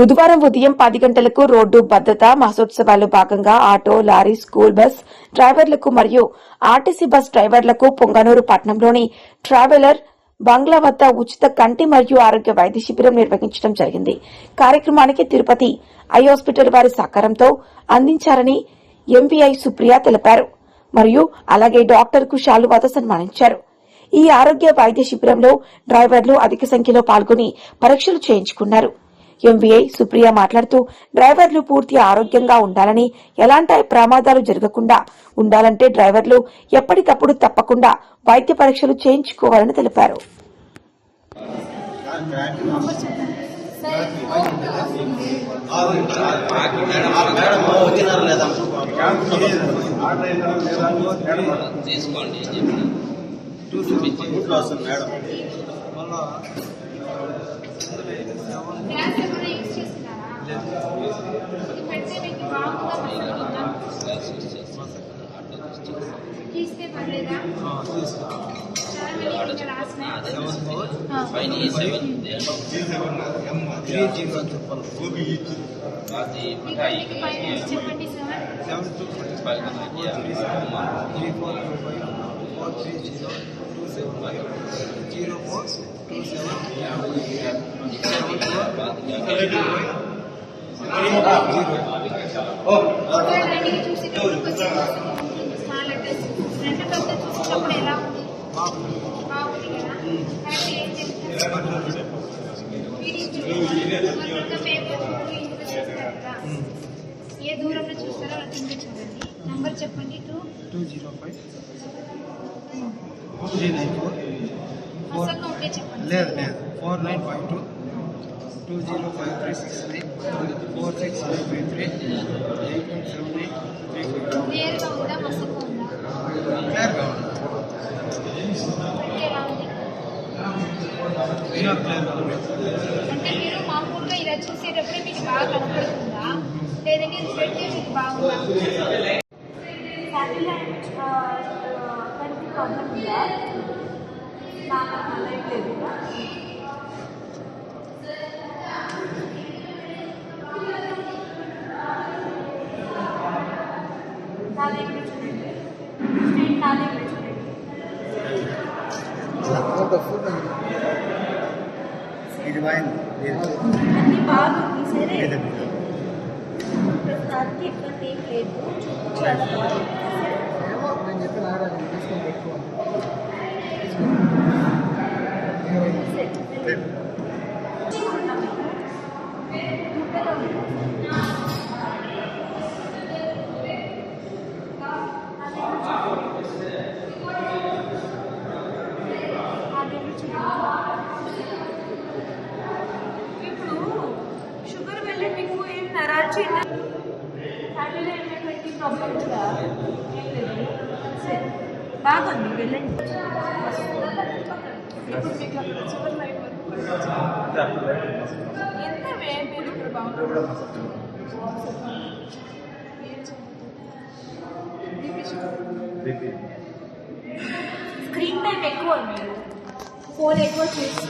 బుధవారం ఉదయం పది గంటలకు రోడ్డు భద్రత మహోత్సవాల్లో భాగంగా ఆటో లారీ స్కూల్ బస్ డ్రైవర్లకు మరియు ఆర్టీసీ బస్ డ్రైవర్లకు పొంగనూరు పట్టణంలోని ట్రావెలర్ బంగ్లా వద్ద ఉచిత కంటి మరియు ఆరోగ్య వైద్య శిబిరం నిర్వహించడం జరిగింది. కార్యక్రమానికి తిరుపతి ఐ హాస్పిటల్ వారి సహకారంతో అందించారని ఎంపీఐ సుప్రియ తెలిపారు. మరియు అలాగే డాక్టర్కు సన్మానించారు. ఈ ఆరోగ్య వైద్య శిబిరంలో డ్రైవర్లు అధిక సంఖ్యలో పాల్గొని పరీక్షలు చేయించుకున్నారు. ఎంవీఐ సుప్రియ మాట్లాడుతూ డ్రైవర్లు పూర్తి ఆరోగ్యంగా ఉండాలని ఎలాంటి ప్రమాదాలు జరగకుండా ఉండాలంటే డ్రైవర్లు ఎప్పటికప్పుడు తప్పకుండా వైద్య పరీక్షలు చేయించుకోవాలని తెలిపారు. తీసుకోండి. మేడం फ़ीस पे भर देगा चार महीने की क्लास में हाँ three zero triple seventy seven four three zero two seven zero four two seven seven four zero ఏ దూరంలో చూస్తారో అలా కింద చూడండి నంబర్ చెప్పండి two two zero five three nine four four అసలు ఉంటే చెప్పండి లేదు లేదు four nine five two two zero five three six nine four six nine five three eight nine seven nine three five క్లియర్గా ఉందా మసక ఇంకా క్లియర్గా ఉంది అంటే మీరు మామూలుగా ఇలా చూసేటప్పుడే మీకు బాగా కనపడుతుందా లేదంటే ఇది పెడితే మీకు బాగుందా శాటిలైట్ కంటి ప్రాబ్లం ఉందా నాకు అలా ఏం లేదు కదా. నా దగ్గర చూడండి స్ట్రైట్ నా దగ్గర చూడండి ఇది బాగుంది అన్ని బాగుంది సరే ఇది సరే ఏమో నేను చెప్పిన తీసుకొని పెట్టుకోవాలి సరే ఇప్పుడు షుగర్ వల్ల మీకు చేయండి ఫ్యామిలీలో ఏమైనటువంటి ప్రాబ్లం కూడా ఏం లేదు. సరే. బాగుంది వెళ్ళండి. ఇప్పుడు మీకు అక్కడ షుగర్ లైట్ ఎంత వే మీరు ఇక్కడ బాగుంటుంది స్క్రీన్ టైం ఎక్కువ మీరు ఫోన్ ఎక్కువ చూసి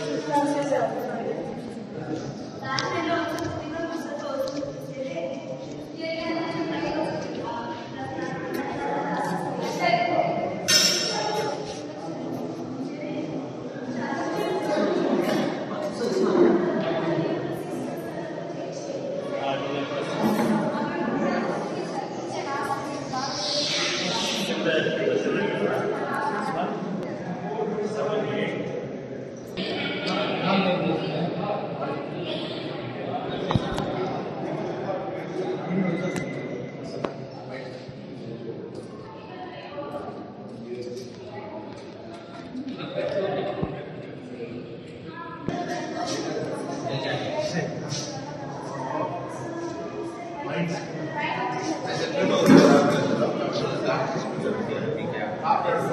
friends. After,